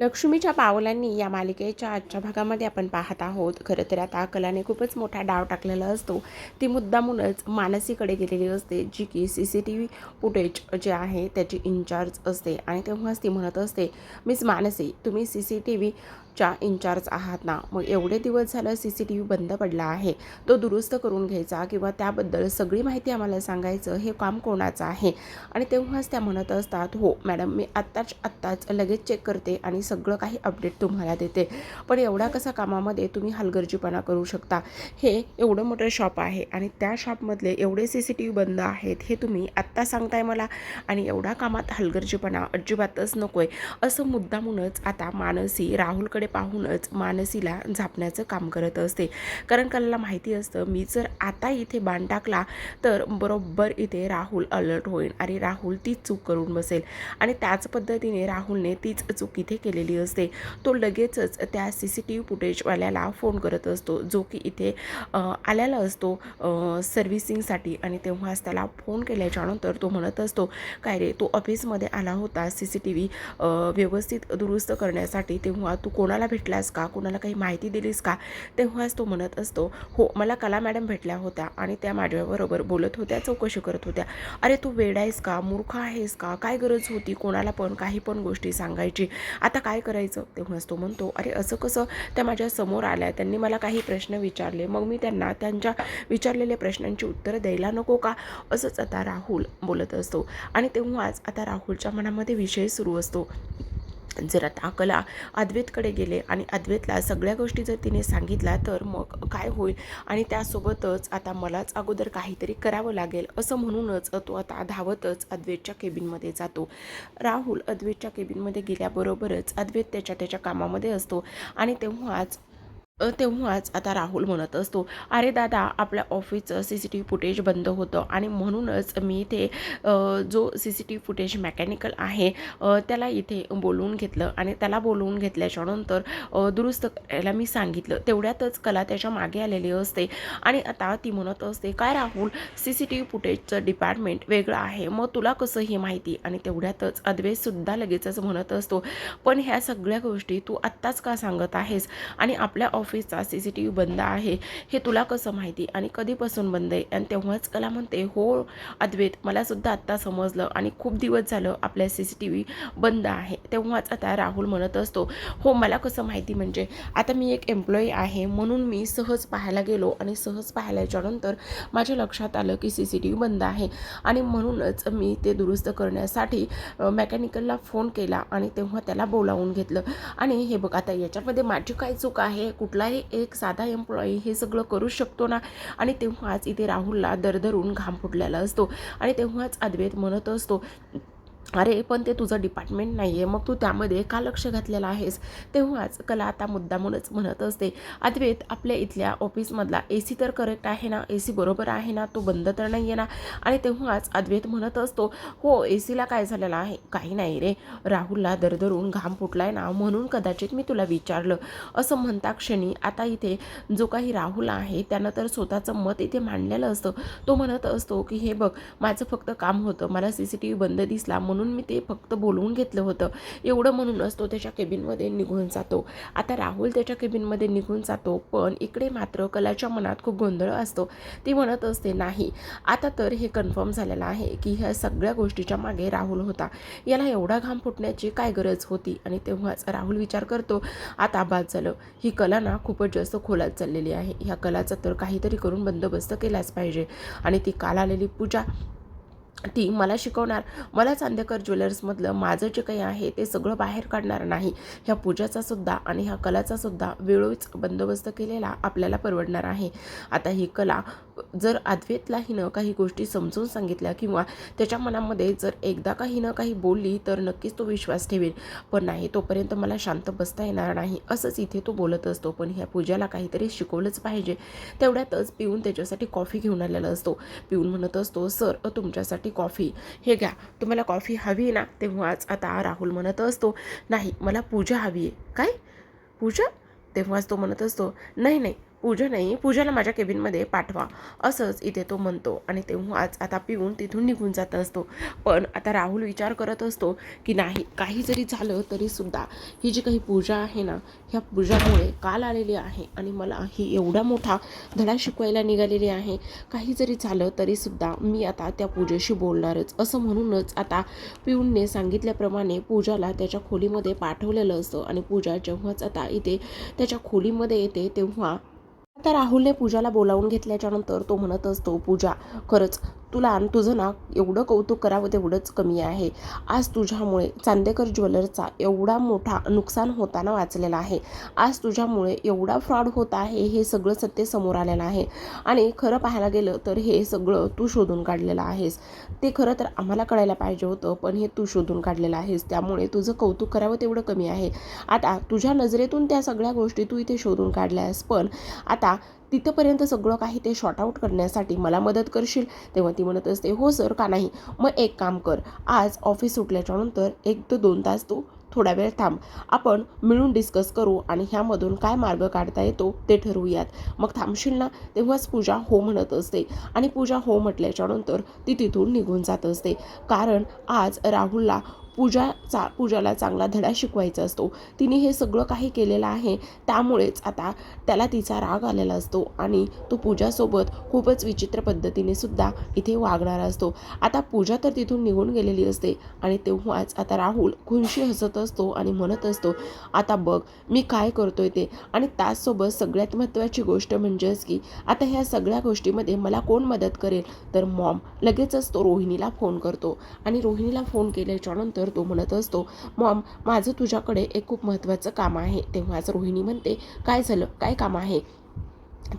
लक्ष्मीच्या पावलांनी या मालिकेच्या आजच्या भागामध्ये आपण पाहत आहोत. खरं तर आता कलाने खूपच मोठा डाव टाकलेला असतो. ती मुद्दामूनच मानसीकडे गेलेली असते जी की C C T V footage जे आहे त्याची इन्चार्ज असते. आणि तेव्हाच ती म्हणत असते मिस मानसी तुम्ही सी सी टी व्ही च्या इन्चार्ज आहात ना. मग एवढे दिवस झालं सी सी टी व्ही बंद पडला आहे. तो दुरुस्त करून घ्यायचा किंवा त्याबद्दल सगळी माहिती आम्हाला सांगायचं हे काम कोणाचं आहे? आणि तेव्हाच त्या म्हणत असतात हो मॅडम मी आत्ताच आत्ताच लगेच चेक करते आणि सगळं काही अपडेट तुम्हाला देते. पण एवढा कसा कामामध्ये तुम्ही हलगर्जीपणा करू शकता? हे एवढं मोठं शॉप आहे आणि त्या शॉपमधले एवढे सी सी टी व्ही बंद आहेत हे तुम्ही आत्ता सांगताय मला. आणि एवढा कामात हलगर्जीपणा अजिबातच नको आहे असं मुद्दामूनच आता मानसी राहुलकडे पाहूनच मानसीला झापण्याचं काम करत असते. कारण कलाला माहिती असतं मी जर आता इथे बाण टाकला तर बरोबर इथे राहुल अलर्ट होईल. आणि राहुल तीच चूक करून बसेल. आणि त्याच पद्धतीने राहुलने तीच चूक इथे केलेली असते. तो लगेचच त्या सी सी टी व्ही फुटेजवाल्याला फोन करत असतो. जो की इथे आलेला असतो सर्व्हिसिंगसाठी आणि तेव्हाच त्याला फोन केल्याच्यानंतर तो म्हणत असतो काय रे तू ऑफिसमध्ये आला होता सी सी टी व्ही व्यवस्थित दुरुस्त करण्यासाठी. तेव्हा तू कुणाला भेटलास का? कुणाला काही माहिती दिलीस का? तेव्हाच तो म्हणत असतो हो मला कला मॅडम भेटल्या होत्या आणि त्या माझ्याबरोबर बोलत होत्या चौकशी करत होत्या. अरे तू वेड आहेस का? मूर्ख आहेस का? काय गरज होती कोणाला पण काही पण गोष्टी सांगायची? आता काय करायचं? तेव्हाच तो म्हणतो अरे असं कसं? त्या माझ्यासमोर आल्या त्यांनी मला काही प्रश्न विचारले. मग मी त्यांना त्यांच्या विचारलेल्या प्रश्नांची उत्तरं द्यायला नको का? असंच आता राहुल बोलत असतो. आणि तेव्हाच आता राहुलच्या मनामध्ये विषय सुरू असतो. जर आता कला अद्वैतकडे गेले आणि अद्वैतला सगळ्या गोष्टी जर तिने सांगितल्या तर मग काय होईल? आणि त्यासोबतच आता मलाच अगोदर काहीतरी करावं लागेल असं म्हणूनच तो आता धावतच अद्वैतच्या केबिनमध्ये जातो. राहुल अद्वैतच्या केबिनमध्ये गेल्याबरोबरच अद्वैत त्याच्या त्याच्या कामामध्ये असतो आणि तेव्हाच तेव्हाच आता राहुल म्हणत असतो अरे दादा आपल्या ऑफिसचं C C T V footage बंद होतं आणि म्हणूनच मी इथे जो C C T V footage mechanical आहे त्याला इथे बोलवून घेतलं आणि त्याला बोलवून घेतल्याच्यानंतर दुरुस्त करायला मी सांगितलं. तेवढ्यातच कला त्याच्यामागे आलेली असते आणि आता ती म्हणत असते काय Rahul C C T V फुटेजचं department वेगळं आहे मग तुला कसं ही माहिती? आणि तेवढ्यातच अद्वैतसुद्धा लगेचच म्हणत असतो पण ह्या सगळ्या गोष्टी तू आत्ताच का सांगत आहेस? आणि आपल्या ऑफ ऑफिसचा सी सी टी व्ही बंद आहे हे तुला कसं माहिती? आणि कधीपासून बंद आहे? आणि तेव्हाच कला म्हणते हो अद्वैत मलासुद्धा आत्ता समजलं आणि खूप दिवस झालं आपल्या सी सी टी व्ही बंद आहे. तेव्हाच आता राहुल म्हणत असतो हो मला कसं माहिती म्हणजे आता मी एक एम्प्लॉई आहे म्हणून मी सहज पाहायला गेलो आणि सहज पाहिल्याच्यानंतर माझ्या लक्षात आलं की सी सी टी व्ही बंद आहे आणि म्हणूनच मी ते दुरुस्त करण्यासाठी मेकॅनिकलला फोन केला आणि तेव्हा त्याला बोलावून घेतलं. आणि हे बघ आता याच्यामध्ये माझी काय चूक आहे? कुठलाही एक साधा एम्प्लॉई हे सगळं करू शकतो ना. आणि तेव्हाच इथे राहुलला दरदरून घाम फुटलेला असतो. आणि तेव्हाच अद्वैत म्हणत असतो अरे पण ते तुझं डिपार्टमेंट नाही आहे मग तू त्यामध्ये का लक्ष घातलेलं आहेस? तेव्हाच कला आता मुद्दामूनच म्हणत असते. अद्वैत आपल्या इथल्या ऑफिसमधला ए सी तर करेक्ट आहे ना? ए सी बरोबर आहे ना? तो बंद तर नाही आहे ना? आणि तेव्हाच अद्वैत म्हणत असतो हो ए सीला काय झालेलं आहे? काही नाही रे. राहुलला दरदरून घाम फुटलाय ना? म्हणून कदाचित मी तुला विचारलं. असं म्हणता क्षणी आता इथे जो काही राहुल आहे त्यानं तर स्वतःचं मत इथे मांडलेलं असतं. तो म्हणत असतो की हे बघ माझं फक्त काम होतं. मला सी सी टी व्ही बंद दिसला म्हणून म्हणून मी ते फक्त बोलवून घेतलं होतं. एवढं म्हणूनच तो त्याच्या केबिनमध्ये निघून जातो. आता राहुल त्याच्या केबिनमध्ये निघून जातो पण इकडे मात्र कलाच्या मनात खूप गोंधळ असतो. ती म्हणत असते नाही आता तर हे कन्फर्म झालेलं आहे की ह्या सगळ्या गोष्टीच्या मागे राहुल होता. याला एवढा घाम फुटण्याची काय गरज होती? आणि तेव्हाच राहुल विचार करतो आता बाद झालं. ही कला ना खूपच जास्त खोलात चाललेली आहे. ह्या कलाचा तर काहीतरी करून बंदोबस्त केलाच पाहिजे. आणि ती काल आलेली पूजा ती मला शिकवणार. मला चांदेकर ज्वेलर्समधलं माझं जे काही आहे ते सगळं बाहेर काढणार नाही. ह्या पूजाचा सुद्धा आणि ह्या कलाचा सुद्धा वेळोच बंदोबस्त केलेला आपल्याला परवडणार आहे. आता ही कला जर अद्वैतला हिनं काही गोष्टी समजून सांगितल्या किंवा त्याच्या मनामध्ये जर एकदा का हिनं काही बोलली तर नक्कीच तो विश्वास ठेवेल. पण नाही तोपर्यंत मला शांत बसता येणार नाही असंच इथे तो बोलत असतो. पण ह्या पूजाला काहीतरी शिकवलंच पाहिजे. तेवढ्यातच पिऊन त्याच्यासाठी कॉफी घेऊन आलेला असतो. पिऊन म्हणत असतो सर तुमच्यासाठी कॉफी. हे घ्या. तुम्हाला कॉफी हवी ना? तेव्हाच आता राहुल म्हणत असतो नाही मला पूजा हवी आहे. काय? पूजा? तेव्हाच तो म्हणत असतो नाही नाही. पूजा नाही पूजाला माझ्या केबिनमध्ये पाठवा असंच इथे तो म्हणतो आणि तेव्हाच आता पिऊन तिथून निघून जात असतो. पण आता राहुल विचार करत असतो की नाही काही जरी झालं तरीसुद्धा ही जी काही पूजा आहे ना ह्या पूजामुळे काल आलेली आहे आणि मला ही एवढा मोठा धडा शिकवायला निघालेली आहे. काही जरी झालं तरीसुद्धा मी आता त्या पूजेशी बोलणारच. असं म्हणूनच आता पिऊनने सांगितल्याप्रमाणे पूजाला त्याच्या खोलीमध्ये पाठवलेलं असतं आणि पूजा जेव्हाच आता इथे त्याच्या खोलीमध्ये येते तेव्हा आता राहुलने पूजाला बोलावून घेतल्याच्या नंतर तो म्हणत असतो पूजा खरंच तुला आणि तुझं ना एवढं कौतुक करावं तेवढंच कमी आहे. आज तुझ्यामुळे चांदेकर ज्वेलरचा एवढा मोठा नुकसान होताना वाचलेला आहे. आज तुझ्यामुळे एवढा फ्रॉड होत आहे हे सगळं सत्य समोर आलेलं आहे. आणि खरं पाहायला गेलं तर हे सगळं तू शोधून काढलेलं आहेस. ते खरं तर आम्हाला कळायला पाहिजे होतं पण हे तू शोधून काढलेलं आहेस. त्यामुळे तुझं कौतुक करावं तेवढं कमी आहे. आता तुझ्या नजरेतून त्या सगळ्या गोष्टी तू इथे शोधून काढल्यास पण आता तिथंपर्यंत सगळं काही ते शॉर्ट आऊट करण्यासाठी मला मदत करशील? तेव्हा ती म्हणत असते हो सर का नाही? मग एक काम कर. आज ऑफिस सुटल्याच्या नंतर एक ते दोन तास तू थोडा वेळ थांब. आपण मिळून डिस्कस करू आणि ह्यामधून काय मार्ग काढता येतो ते ठरवूयात. मग थांबशील ना? तेव्हाच पूजा हो म्हणत असते आणि पूजा हो म्हटल्याच्या नंतर ती तिथून निघून जात असते. कारण आज राहुलला पूजाचा पूजाला चांगला धडा शिकवायचा असतो. तिने हे सगळं काही केलेलं आहे त्यामुळेच आता त्याला तिचा राग आलेला असतो आणि तो पूजासोबत खूपच विचित्र पद्धतीने सुद्धा इथे वागणारा असतो. आता पूजा तर तिथून निघून गेलेली असते आणि तेव्हाच आता राहुल खुनशी हसत असतो आणि म्हणत असतो आता बघ मी काय करतोय ते? आणि त्याचसोबत सगळ्यात महत्त्वाची गोष्ट म्हणजेच की आता ह्या सगळ्या गोष्टीमध्ये मला कोण मदत करेल? तर मॉम लगेचच तो रोहिणीला फोन करतो आणि रोहिणीला फोन केल्याच्यानंतर तर तो म्हणत असतो मॉम माझं तुझ्याकडे एक खूप महत्त्वाचं काम आहे. तेव्हाच रोहिणी म्हणते काय झालं? काय काम आहे?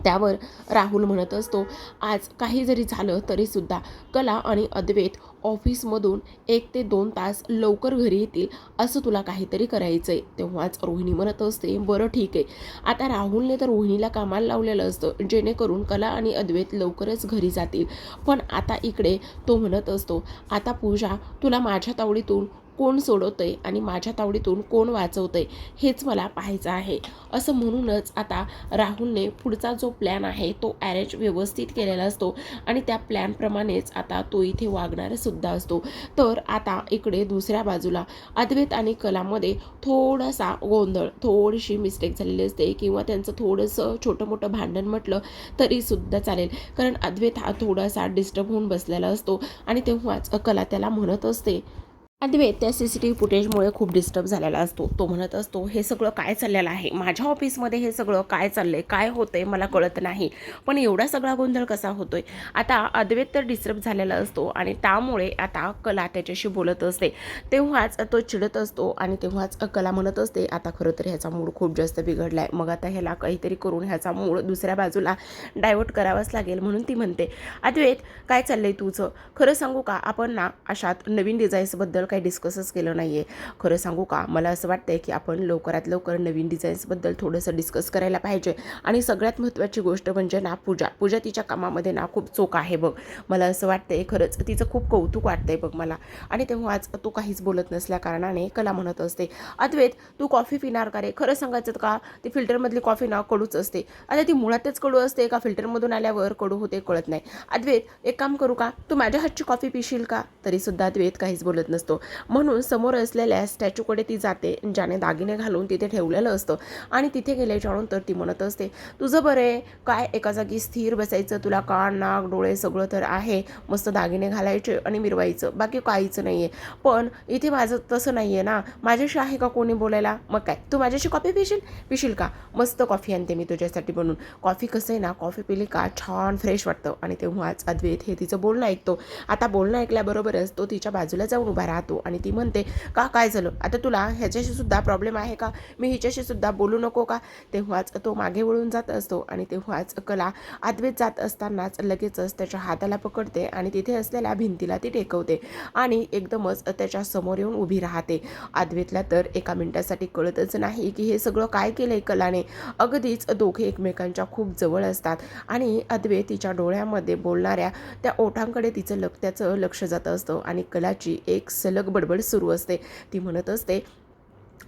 त्यावर राहुल म्हणत असतो आज काही जरी झालं तरीसुद्धा कला आणि अद्वैत ऑफिसमधून एक ते दोन तास लवकर घरी येतील असं तुला काहीतरी करायचं आहे तेव्हाच रोहिणी म्हणत असते बरं ठीक आहे. आता राहुलने तर रोहिणीला कामाला लावलेलं असतं जेणेकरून कला आणि अद्वैत लवकरच घरी जातील. पण आता इकडे तो म्हणत असतो आता पूजा तुला माझ्या तावडीतून कोण सोडवतंय आणि माझ्या तावडीतून कोण वाचवतंय हेच मला पाहायचं आहे. असं म्हणूनच आता राहुलने पुढचा जो प्लॅन आहे तो ॲरेंज व्यवस्थित केलेला असतो आणि त्या प्लॅनप्रमाणेच आता तो इथे वागणारसुद्धा असतो. तर आता इकडे दुसऱ्या बाजूला अद्वैत आणि कलामध्ये थोडासा गोंधळ थोडीशी मिस्टेक झालेली असते किंवा त्यांचं थोडंसं छोटं मोठं भांडण म्हटलं तरीसुद्धा चालेल. कारण अद्वैत हा थोडासा डिस्टर्ब होऊन बसलेला असतो आणि तेव्हाच कला त्याला म्हणत असते अद्वैत त्या सी सी टी व्ही फुटेजमुळे खूप डिस्टर्ब झालेला असतो. तो म्हणत असतो हे सगळं काय चाललेलं आहे? माझ्या ऑफिसमध्ये हे सगळं काय चाललंय? काय होतंय? मला कळत नाही. पण एवढा सगळा गोंधळ कसा होतोय? आता अद्वैत तर डिस्टर्ब झालेला असतो आणि त्यामुळे आता कला त्याच्याशी बोलत असते. तेव्हाच तो चिडत असतो आणि तेव्हाच कला म्हणत असते आता खरं तर ह्याचा मूड खूप जास्त बिघडला आहे मग आता ह्याला काहीतरी करून ह्याचा मूड दुसऱ्या बाजूला डायवर्ट करावाच लागेल. म्हणून ती म्हणते अद्वैत काय चाललंय तुझं? खरं सांगू का? आपण ना अशात नवीन डिझाईन्सबद्दल काही डिस्कसच केलं नाही आहे खरं सांगू का? मला असं वाटतं आहे की आपण लवकरात लवकर नवीन डिझाईन्सबद्दल थोडंसं डिस्कस करायला पाहिजे. आणि सगळ्यात महत्त्वाची गोष्ट म्हणजे ना पूजा. पूजा तिच्या कामामध्ये ना खूप चोख आहे बघ. मला असं वाटतं आहे खरंच तिचं खूप कौतुक वाटतं आहे बघ मला. आणि तेव्हा आज तू काहीच बोलत नसल्या कारणाने कला म्हणत असते. अद्वैत तू कॉफी पिणार का रे? खरं सांगायचं का? ती फिल्टरमधली कॉफी ना कडूच असते. आता ती मुळातच कडू असते का फिल्टरमधून आल्यावर कडू होते कळत नाही. अद्वैत एक काम करू का? तू माझ्या हातची कॉफी पिशील का? तरीसुद्धा अद्वैत काहीच बोलत नसतो. म्हणून समोर असलेल्या स्टॅच्यूकडे ती जाते ज्याने दागिने घालून तिथे ठेवलेलं असतं. आणि तिथे गेल्याच्यानंतर ती म्हणत असते तुझं बरं आहे. काय? एका जागी स्थिर बसायचं तुला कान नाक डोळे सगळं तर आहे. मस्त दागिने घालायचे आणि मिरवायचं. बाकी काहीच नाही आहे पण इथे माझं तसं नाही आहे ना. माझ्याशी आहे का कोणी बोलायला? मग काय? तू माझ्याशी कॉफी पिशील? पिशील का? मस्त कॉफी आणते मी तुझ्यासाठी बनून. कॉफी कसं आहे ना कॉफी पिली का छान फ्रेश वाटतं. आणि तेव्हाच अद्वैत हे तिचं बोलणं ऐकतो. आता बोलणं ऐकल्याबरोबरच तो तिच्या बाजूला जाऊन उभा राहतो. आणि ती म्हणते का काय झालं? आता तुला ह्याच्याशी सुद्धा प्रॉब्लेम आहे का? मी हिच्याशी सुद्धा बोलू नको का? तेव्हाच तो मागे वळून जात असतो आणि तेव्हाच कला अद्वैत जात असतानाच लगेचच त्याच्या हाताला पकडते आणि तिथे असलेल्या भिंतीला ती टेकवते आणि एकदमच त्याच्यासमोर येऊन उभी राहते. अद्वैतला तर एका मिनिटासाठी कळतच नाही की हे सगळं काय केलंय कलाने. अगदीच दोघे एकमेकांच्या खूप जवळ असतात आणि अद्वे तिच्या डोळ्यामध्ये बोलणाऱ्या त्या ओठांकडे तिचं लक त्याचं लक्ष जात असतं आणि कलाची एक सलग बडबड सुरू असते. ती म्हणत असते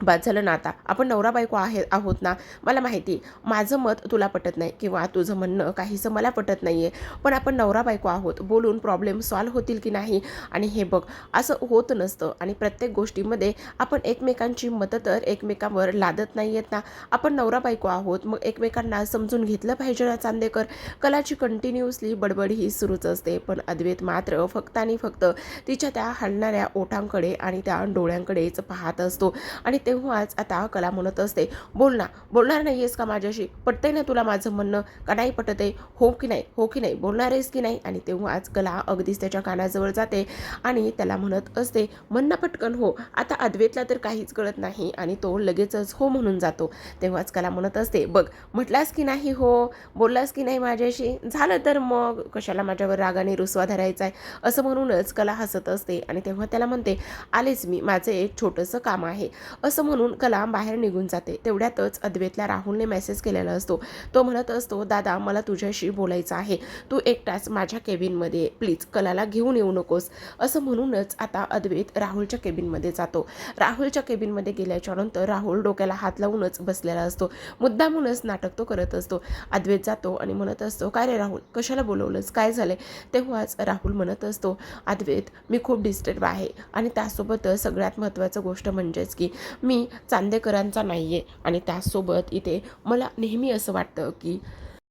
बाद झालं ना आता. आपण नवरा बायको आहे आहोत ना? मला माहिती माझं मत तुला पटत नाही किंवा तुझं म्हणणं काहीसं मला पटत नाही आहे पण आपण नवरा बायको आहोत बोलून प्रॉब्लेम सॉल्व्ह होतील की नाही? आणि हे बघ असं होत नसतं. आणि प्रत्येक गोष्टीमध्ये आपण एकमेकांची मतं तर एकमेकांवर लादत नाही आहेत ना? आपण नवरा बायको आहोत मग एकमेकांना समजून घेतलं पाहिजे ना चांदेकर? कलाची कंटिन्युअसली बडबड ही सुरूच असते. पण अद्वैत मात्र फक्त आणि फक्त तिच्या त्या हलणाऱ्या ओठांकडे आणि त्या डोळ्यांकडेच पाहत असतो. आणि तेव्हाच आता कला म्हणत असते. बोल ना बोलणार नाही आहेस का माझ्याशी? पटतंय ना तुला माझं म्हणणं? का नाही पटत आहे हो की नाही? हो की नाही? बोलणार आहेस की नाही? आणि तेव्हाच कला अगदीच त्याच्या कानाजवळ जाते आणि त्याला म्हणत असते म्हणणं पटकन हो. आता अद्वेतला तर काहीच कळत नाही आणि तो लगेचच हो म्हणून जातो. तेव्हाच कला म्हणत असते बघ म्हटलास की नाही हो? बोललास की नाही माझ्याशी? झालं तर मग? कशाला माझ्यावर रागाने रुसवा धरायचा आहे असं म्हणूनच कला हसत असते आणि तेव्हा त्याला म्हणते आलेच मी. माझं एक छोटंसं काम आहे. असं म्हणून कला बाहेर निघून जाते. तेवढ्यातच अद्वेतला राहुलने मेसेज केलेला असतो. तो म्हणत असतो दादा मला तुझ्याशी बोलायचं आहे. तू एकटाच माझ्या केबिनमध्ये प्लीज कलाला घेऊन येऊ नकोस. असं म्हणूनच आता अद्वैत राहुलच्या केबिनमध्ये जातो. राहुलच्या केबिनमध्ये गेल्याच्यानंतर राहुल डोक्याला हात लावूनच बसलेला असतो. मुद्दामूनच नाटक तो करत असतो. अद्वैत जातो आणि म्हणत असतो काय रे राहुल कशाला बोलवलंस? काय झालंय? तेव्हाच राहुल म्हणत असतो अद्वैत मी खूप डिस्टर्ब आहे. आणि त्यासोबतच सगळ्यात महत्त्वाचं गोष्ट म्हणजेच की मी चांदेकरांचा नाही आहे आणि त्यासोबत इथे मला नेहमी असं वाटतं की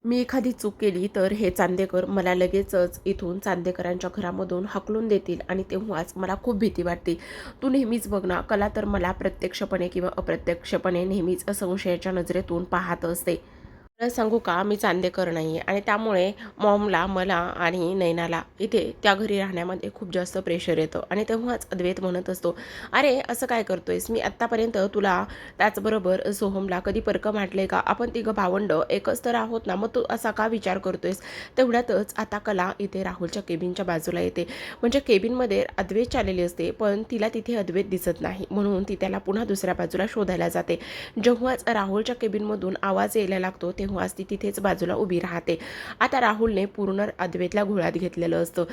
मी एखादी चूक केली तर हे चांदेकर मला लगेचच इथून चांदेकरांच्या घरामधून हाकलून देतील आणि तेव्हाच मला खूप भीती वाटते. तू नेहमीच बघ ना कला तर मला प्रत्यक्षपणे किंवा अप्रत्यक्षपणे नेहमीच संशयाच्या नजरेतून पाहत असते. सांगू का? मी चांदेकर नाही आहे आणि त्यामुळे मॉमला मला आणि नैनाला इथे त्या घरी राहण्यामध्ये खूप जास्त प्रेशर येतं आणि तेव्हाच अद्वैत म्हणत असतो अरे असं काय करतोयस? मी आत्तापर्यंत तुला त्याचबरोबर सोहमला कधी परक म्हटले का? आपण तिघं भावंड एकच तर आहोत ना मग तू असा का विचार करतोयस? तेवढ्यातच आता कला इथे राहुलच्या केबिनच्या बाजूला येते. म्हणजे केबिनमध्ये अद्वैत चाललेली असते पण तिला तिथे अद्वैत दिसत नाही म्हणून ती त्याला पुन्हा दुसऱ्या बाजूला शोधायला जाते. जेव्हाच राहुलच्या केबिनमधून आवाज यायला लागतो तेव्हा तेव्हाच ती तिथेच बाजूला उभी राहते. आता राहुलने पूर्ण अद्वैतला घोळ्यात घेतलेलं असतं.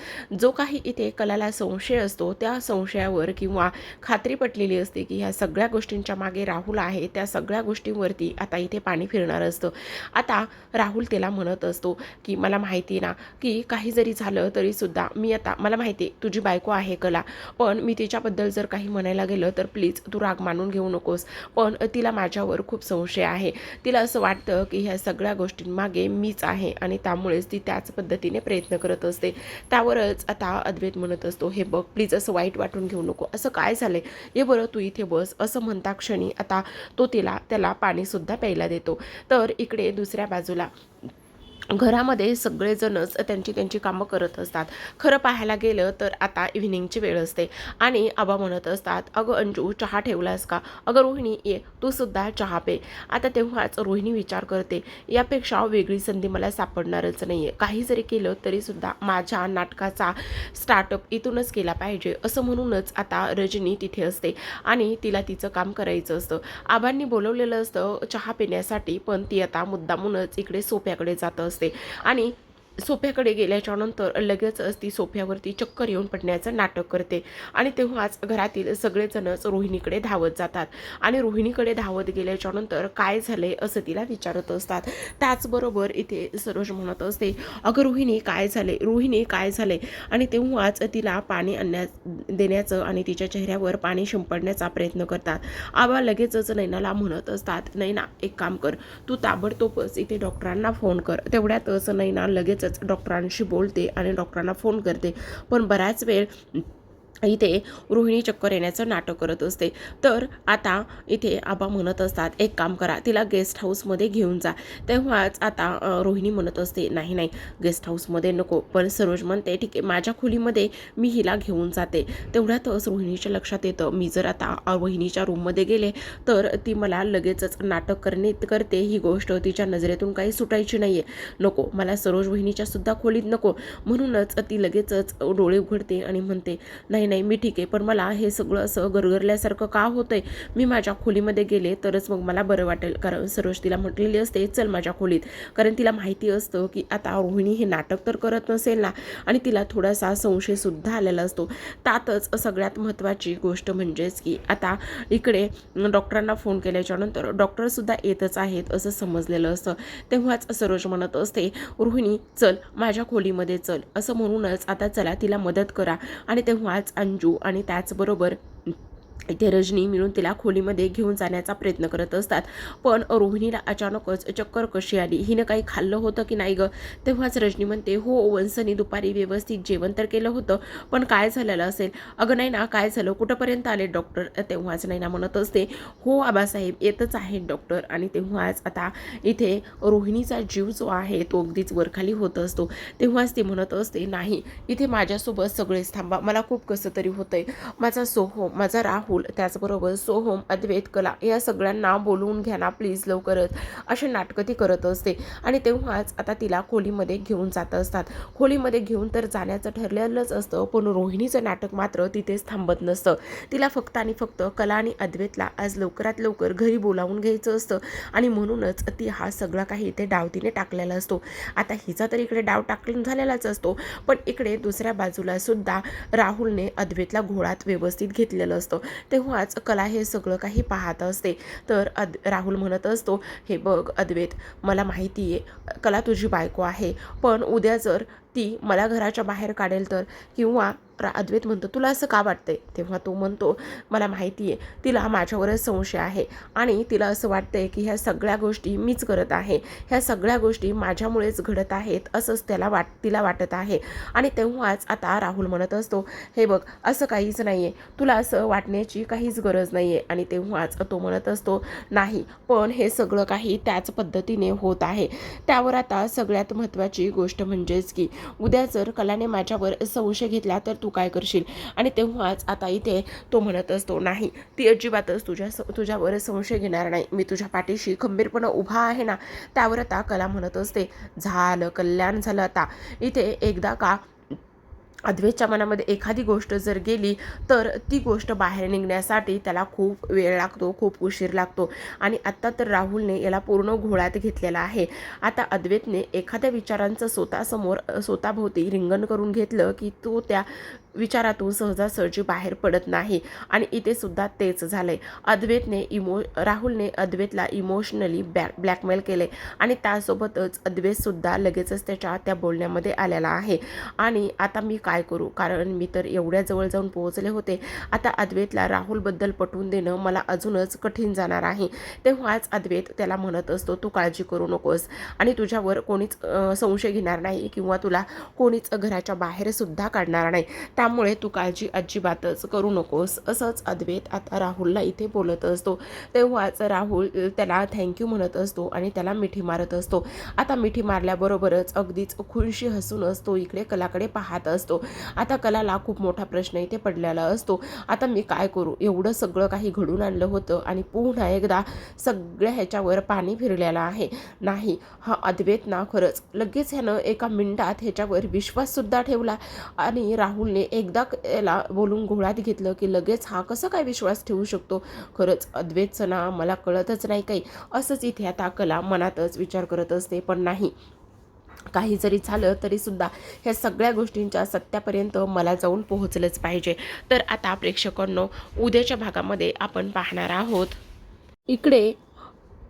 जो काही इथे कलाला संशय असतो त्या संशयावर किंवा खात्री पटलेली असते की ह्या सगळ्या गोष्टींच्या मागे राहुल आहे त्या सगळ्या गोष्टींवरती आता इथे पाणी फिरणार असतं. आता राहुल त्याला म्हणत असतो की मला माहिती ना की काही जरी झालं तरीसुद्धा मी आता मला माहिती आहे तुझी बायको आहे कला पण मी तिच्याबद्दल जर काही म्हणायला गेलं तर प्लीज तू राग मानून घेऊ नकोस पण तिला माझ्यावर खूप संशय आहे. तिला असं वाटतं की ह्या सगळ्या गोष्टींमागे मीच आहे आणि त्यामुळेच ती त्याच पद्धतीने प्रयत्न करत असते. त्यावरच आता अद्वैत म्हणत असतो हे बघ प्लीज असं वाईट वाटून घेऊ नको. असं काय झालंय? हे बरं तू इथे बस असं म्हणता क्षणी आता तो तिला त्याला पाणीसुद्धा प्यायला देतो. तर इकडे दुसऱ्या बाजूला घरामध्ये सगळेजणच त्यांची त्यांची कामं करत असतात. खरं पाहायला गेलं तर आता इव्हिनिंगची वेळ असते. आणि आबा म्हणत असतात अगं अंजू चहा ठेवलास का? अगं रोहिणी ये. तू सुद्धा चहा पे. आता तेव्हाच रोहिणी विचार करते यापेक्षा वेगळी संधी मला सापडणारच नाही आहे काही जरी केलं तरीसुद्धा माझ्या नाटकाचा स्टार्टअप इथूनच केला पाहिजे. असं म्हणूनच आता रजनी तिथे असते आणि तिला तिचं काम करायचं असतं. आबांनी बोलवलेलं असतं चहा पिण्यासाठी. पण ती आता मुद्दामूनच इकडे सोप्याकडे जात असते. असते. आणि सोफ्याकडे गेल्याच्यानंतर लगेच लगेचच ती सोफ्यावरती चक्कर येऊन पडण्याचं नाटक करते. आणि तेव्हाच घरातील सगळेजणच रोहिणीकडे धावत जातात. आणि रोहिणीकडे धावत गेल्याच्यानंतर काय झालंय असं तिला विचारत असतात. त्याचबरोबर इथे सरोज म्हणत असते अगं रोहिणी काय झाले रोहिणी काय झाले आणि तेव्हाच तिला पाणी आणण्या देण्याचं आणि तिच्या चेहऱ्यावर पाणी शिंपडण्याचा प्रयत्न करतात. आबा लगेचच नैनाला म्हणत असतात नैना एक काम कर. तू ताबडतोबच इथे डॉक्टरांना फोन कर. तेवढ्यातच नैना लगेच लगेचच डॉक्टरांशी बोलते आणि डॉक्टरांना फोन करते. पण बऱ्याच वेळ इथे रोहिणी चक्कर येण्याचं नाटक करत असते. तर आता इथे आबा म्हणत असतात एक काम करा तिला गेस्ट हाऊसमध्ये घेऊन जा. तेव्हाच आता रोहिणी म्हणत असते नाही नाही गेस्ट हाऊसमध्ये नको. पण सरोज म्हणते ठीक आहे माझ्या खोलीमध्ये मी हिला घेऊन जाते. तेवढ्यातच रोहिणीच्या लक्षात येतं मी जर आता रोहिणीच्या वहिनीच्या रूममध्ये गेले तर ती मला लगेचच नाटक करणे करते ही गोष्ट. तिच्या नजरेतून काही सुटायची नाही आहे नको मला सरोज वहिनीच्या सुद्धा खोलीत नको. म्हणूनच ती लगेचच डोळे उघडते आणि म्हणते नाही नाही नाही मी ठीक आहे पण मला हे सगळं असं गरगरल्यासारखं का होतंय? मी माझ्या खोलीमध्ये गेले तरच मग मला बरं वाटेल. कारण सरोज तिला म्हटलेली असते चल माझ्या खोलीत. कारण तिला माहिती असतं की आता रोहिणी हे नाटक तर करत नसेल ना आणि तिला थोडासा संशयसुद्धा आलेला असतो. त्यातच सगळ्यात महत्त्वाची गोष्ट म्हणजेच की आता इकडे डॉक्टरांना फोन केल्याच्यानंतर डॉक्टरसुद्धा येतच आहेत असं समजलेलं असतं. तेव्हाच सरोज म्हणत असते रोहिणी चल माझ्या खोलीमध्ये चल. असं म्हणूनच आता चला तिला मदत करा. आणि तेव्हाच अंजू आणि त्याचबरोबर इथे रजनी मिळून तिला खोलीमध्ये घेऊन जाण्याचा प्रयत्न करत असतात. पण रोहिणीला अचानकच चक्कर कशी आली? हिनं काही खाल्लं होतं की नाही गं? तेव्हाच रजनी म्हणते हो वंसनी दुपारी व्यवस्थित जेवण तर केलं होतं पण काय झालेलं असेल? अगं नाही ना काय झालं? कुठंपर्यंत आले डॉक्टर? तेव्हाच नाही ना म्हणत असते हो आबासाहेब येतच आहेत डॉक्टर. आणि तेव्हाच आता इथे रोहिणीचा जीव जो आहे तो अगदीच वरखाली होत असतो. तेव्हाच ती म्हणत असते नाही इथे माझ्यासोबत सगळेच थांबा. मला खूप कसं तरी होतंय. माझा सोहो माझा राहुल त्याचबरोबर सोहम अद्वैत कला या सगळ्यांना बोलवून घ्या ना प्लीज लवकरच असे नाटकं ती करत असते. आणि तेव्हाच आता तिला खोलीमध्ये घेऊन जात असतात. खोलीमध्ये घेऊन तर जाण्याचं ठरलेलंच असतं पण रोहिणीचं नाटक मात्र तिथेच थांबत नसतं. तिला फक्त आणि फक्त कला आणि अद्वैतला आज लवकरात लवकर घरी बोलावून घ्यायचं असतं. आणि म्हणूनच ती हा सगळा काही इथे डाव तिने टाकलेला असतो. आता हिचा तर इकडे डाव टाकून झालेलाच असतो पण इकडे दुसऱ्या बाजूला सुद्धा राहुलने अद्वैतला घोळात व्यवस्थित घेतलेलं असतं. तेव्हाच कला हे सगळं काही पाहत असते. तर अद राहुल म्हणत असतो हे बघ अद्वैत मला माहिती आहे कला तुझी बायको आहे. पण उद्या जर ती मला घराच्या बाहेर काढेल तर? किंवा रा अद्वैत म्हणतो तुला असं का वाटतंय? तेव्हा तो म्हणतो मला माहिती आहे तिला माझ्यावरच संशय आहे. आणि तिला असं वाटतंय की ह्या सगळ्या गोष्टी मीच करत आहे. ह्या सगळ्या गोष्टी माझ्यामुळेच घडत आहेत असंच त्याला वाट तिला वाटत आहे. आणि तेव्हाच आता राहुल म्हणत असतो हे बघ असं काहीच नाही आहे तुला असं वाटण्याची काहीच गरज नाही आहे आणि तेव्हाच तो म्हणत असतो नाही पण हे सगळं काही त्याच पद्धतीने होत आहे. त्यावर आता सगळ्यात महत्त्वाची गोष्ट म्हणजेच की उद्या जर कलाने माझ्यावर संशय घेतला तर तू काय करशील? आणि तेव्हाच आता इथे तो म्हणत असतो नाही ती अजिबातच तुझ्या तुझ्यावर संशय घेणार नाही. मी तुझ्या पाठीशी खंबीरपणे उभा आहे ना त्यावर आता कला म्हणत असते. झालं कल्याण झालं आता. इथे एकदा का अद्वैतच्या मनामध्ये एखादी गोष्ट जर गेली तर ती गोष्ट बाहेर निघण्यासाठी त्याला खूप वेळ लागतो खूप उशीर लागतो. आणि आत्ता तर राहुलने याला पूर्ण घोळ्यात घेतलेला आहे. आता अद्वैतने एखाद्या विचारांचं स्वतःसमोर स्वतःभोवती रिंगण करून घेतलं की तो त्या विचारातून सहजासहजी बाहेर पडत नाही. आणि इथे सुद्धा तेच झालंय. अद्वैतने इमो राहुलने अद्वैतला इमोशनली बॅक ब्लॅकमेल केले आणि त्यासोबतच अद्वैतसुद्धा लगेचच त्याच्या त्या बोलण्यामध्ये आलेला आहे. आणि आता मी काय करू? कारण मी तर एवढ्या जवळ जाऊन पोहोचले होते. आता अद्वैतला राहुलबद्दल पटवून देणं मला अजूनच कठीण जाणार आहे. तेव्हाच अद्वैत त्याला म्हणत असतो तू काळजी करू नकोस. आणि तुझ्यावर कोणीच संशय घेणार नाही किंवा तुला कोणीच घराच्या बाहेर सुद्धा काढणार नाही. त्या त्यामुळे तू काळजी अजिबातच करू नकोस असंच अद्वैत आता राहुलला इथे बोलत असतो. तेव्हाच राहुल त्याला थँक्यू म्हणत असतो आणि त्याला मिठी मारत असतो. आता मिठी मारल्याबरोबरच अगदीच खुनशी हसून असतो इकडे कलाकडे पाहत असतो. आता कलाला खूप मोठा प्रश्न इथे पडलेला असतो. आता मी काय करू? एवढं सगळं काही घडून आणलं होतं आणि पुन्हा एकदा सगळ्या ह्याच्यावर पाणी फिरलेलं आहे. नाही हा अद्वैत ना खरंच. लगेच ह्यानं एका मिनिटात ह्याच्यावर विश्वाससुद्धा ठेवला आणि राहुलने एकदा याला बोलून घोळ्यात घेतलं की लगेच हा कसं काय विश्वास ठेवू शकतो? खरंच अद्वैतचं ना मला कळतच नाही काही. असंच इथे आता कला मनातच विचार करत असते पण नाही. काही जरी झालं तरीसुद्धा ह्या सगळ्या गोष्टींच्या सत्यापर्यंत मला जाऊन पोहोचलंच पाहिजे. तर आता प्रेक्षकांनो उद्याच्या भागामध्ये आपण पाहणार आहोत. इकडे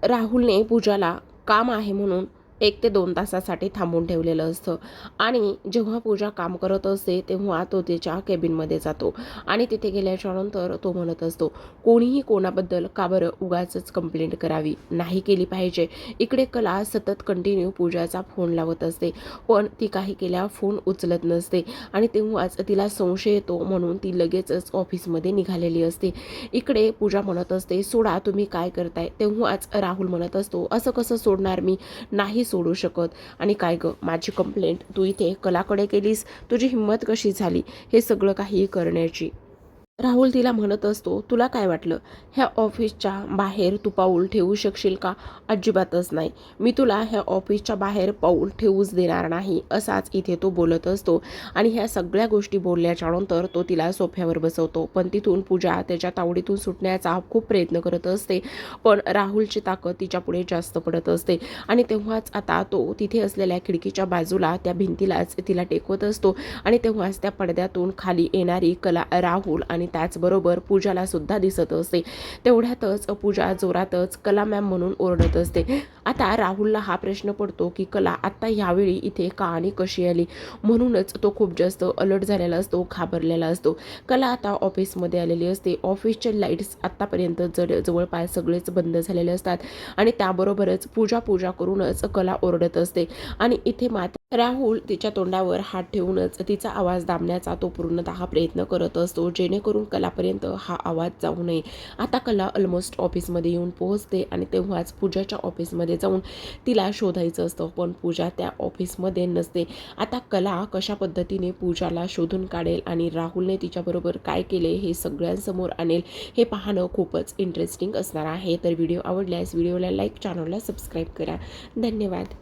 राहुलने पूजाला काम आहे म्हणून एक ते दोन तासासाठी थांबून ठेवलेलं असतं. आणि जेव्हा पूजा काम करत असते तेव्हा तो त्याच्या केबिनमध्ये जातो. आणि तिथे गेल्याच्यानंतर तो म्हणत असतो कोणीही कोणाबद्दल का बरं उगाचच कंप्लेंट करावी? नाही केली पाहिजे. इकडे कला सतत कंटिन्यू पूजाचा फोन लावत असते. पण ती काही केल्या फोन उचलत नसते. आणि तेव्हाच तिला संशय येतो म्हणून ती लगेचच ऑफिसमध्ये निघालेली असते. इकडे पूजा म्हणत असते सोडा तुम्ही काय करताय? तेव्हाच राहुल म्हणत असतो असं कसं सोडणार मी? नाही सोडू शकत. आणि काय गं माझी कंप्लेंट तू इथे कलाकडे केलीस तुझी हिंमत कशी झाली? हे सगळं काही करण्याची. राहुल तिला म्हणत असतो तुला काय वाटलं? ह्या ऑफिसच्या बाहेर तू पाऊल ठेवू शकशील का? अजिबातच नाही. मी तुला ह्या ऑफिसच्या बाहेर पाऊल ठेवूच देणार नाही असाच इथे तो बोलत असतो आणि ह्या सगळ्या गोष्टी बोलल्याच्या नंतर तो तिला सोफ्यावर बसवतो. पण तिथून पूजा त्याच्या तावडीतून सुटण्याचा खूप प्रयत्न करत असते पण राहुलची ताकद तिच्या पुढे जास्त पडत असते आणि तेव्हाच आता तो तिथे असलेल्या खिडकीच्या बाजूला त्या भिंतीलाच तिला टेकवत असतो आणि तेव्हाच त्या पडद्यातून खाली येणारी कला राहुल आणि त्याचबरोबर पूजाला सुद्धा दिसत असते. तेवढ्यातच पूजा जोरातच कला मॅम म्हणून ओरडत असते. आता राहुलला हा प्रश्न पडतो की कला आत्ता यावेळी इथे का आणि कशी आली? म्हणूनच तो खूप जास्त अलर्ट झालेला असतो घाबरलेला असतो. कला आता ऑफिसमध्ये आलेली असते. ऑफिसचे लाईट्स आत्तापर्यंत जड जवळपास सगळेच बंद झालेले असतात. आणि त्याबरोबरच पूजा पूजा करूनच कला ओरडत असते. आणि इथे मात्र राहुल तिच्या तोंडावर हात ठेवूनच तिचा आवाज दाबण्याचा तो पूर्णतः प्रयत्न करत असतो जेणेकरून कलापर्यंत हा आवाज जाऊ नये. आता कला ऑलमोस्ट ऑफिसमध्ये येऊन पोहोचते आणि तेव्हाच पूजाच्या ऑफिसमध्ये जाऊन तिला शोधायचं असतं पण पूजा त्या ऑफिसमध्ये नसते. आता कला कशा पद्धतीने पूजाला शोधून काढेल आणि राहुलने तिच्याबरोबर काय केले हे सगळ्यांसमोर आणेल हे पाहणं खूपच इंटरेस्टिंग असणार आहे. तर व्हिडिओ आवडल्यास व्हिडिओला लाईक चॅनलला सबस्क्राईब करा. धन्यवाद.